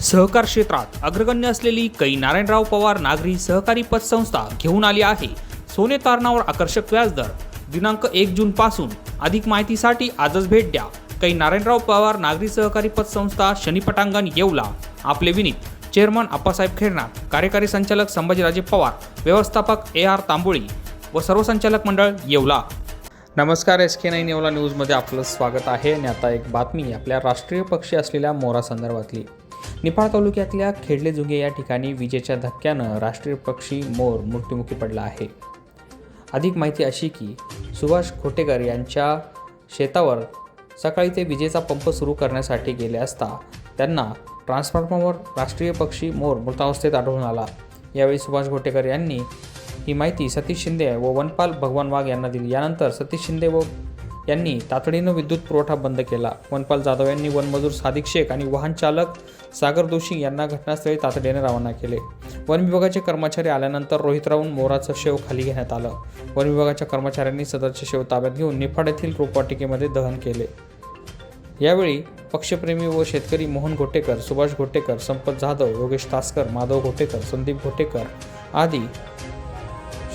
सहकार क्षेत्रात अग्रगण्य असलेली कै नारायणराव पवार नागरी सहकारी पतसंस्था घेऊन आली आहे. सोने तारणावर आकर्षक व्याजदर दिनांक एक जून पासून अधिक माहितीसाठी आजच भेट द्या. कै नारायणराव पवार नागरी सहकारी पतसंस्था शनिपटांगण येवला. आपले विनीत चेअरमन आप्पासाहेब खेरनार कार्यकारी संचालक संभाजीराजे पवार व्यवस्थापक ए आर तांबोळी व सर्व संचालक मंडळ येवला. नमस्कार एस के नाईन येवला न्यूजमध्ये आपलं स्वागत आहे आणि आता एक बातमी आपल्या राष्ट्रीय पक्षी असलेल्या मोरा संदर्भातली. निफाड तालुक्यातल्या खेडले जुगे या ठिकाणी विजेच्या धक्क्यानं राष्ट्रीय पक्षी मोर मृत्युमुखी पडला आहे. अधिक माहिती अशी की सुभाष खोटेकर यांच्या शेतावर सकाळी ते विजेचा पंप सुरू करण्यासाठी गेले असता त्यांना ट्रान्सफॉर्मरवर राष्ट्रीय पक्षी मोर मृतावस्थेत आढळून आला. यावेळी सुभाष घोटेकर यांनी ही माहिती सतीश शिंदे व वनपाल भगवान वाघ यांना दिली. यानंतर सतीश शिंदे व यांनी तातडीनं विद्युत पुरवठा बंद केला. वनपाल जाधव यांनी वनमजूर सादिक शेख आणि वाहन चालक सागर दोशी यांना घटनास्थळी तातडीने रवाना केले. वन विभागाचे कर्मचारी आल्यानंतर रोहितरावून मोराचं शेव खाली घेण्यात आलं. वन विभागाच्या कर्मचाऱ्यांनी सदरचे शेव ताब्यात घेऊन निफाड येथील रोपवाटिकेमध्ये दहन केले. यावेळी पक्षप्रेमी व शेतकरी मोहन घोटेकर सुभाष घोटेकर संपत जाधव योगेश तासकर माधव घोटेकर संदीप घोटेकर आदी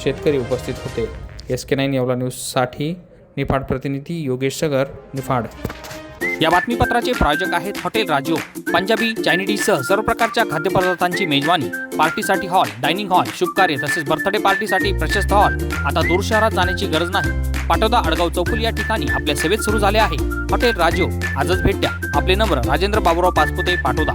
शेतकरी उपस्थित होते. एस के नाईन येवला न्यूजसाठी निफाड प्रतिनिधी योगेश सगर निफाड. या बातमीपत्राचे प्रायोजक आहेत हॉटेल राजो. पंजाबी चायनीजसह सर्व प्रकारच्या खाद्यपदार्थांची मेजवानी. पार्टीसाठी हॉल डायनिंग हॉल शुभकार्य तसेच बर्थडे पार्टीसाठी प्रशस्त हॉल. आता दूर शहरात जाण्याची गरज नाही. पाटोदा अडगाव चौकुल या ठिकाणी आपल्या सेवेत सुरू झाले आहे. हॉटेल राजो आजच भेट द्या. आपले नंबर राजेंद्र बाबुराव पाचपुते पाटोदा.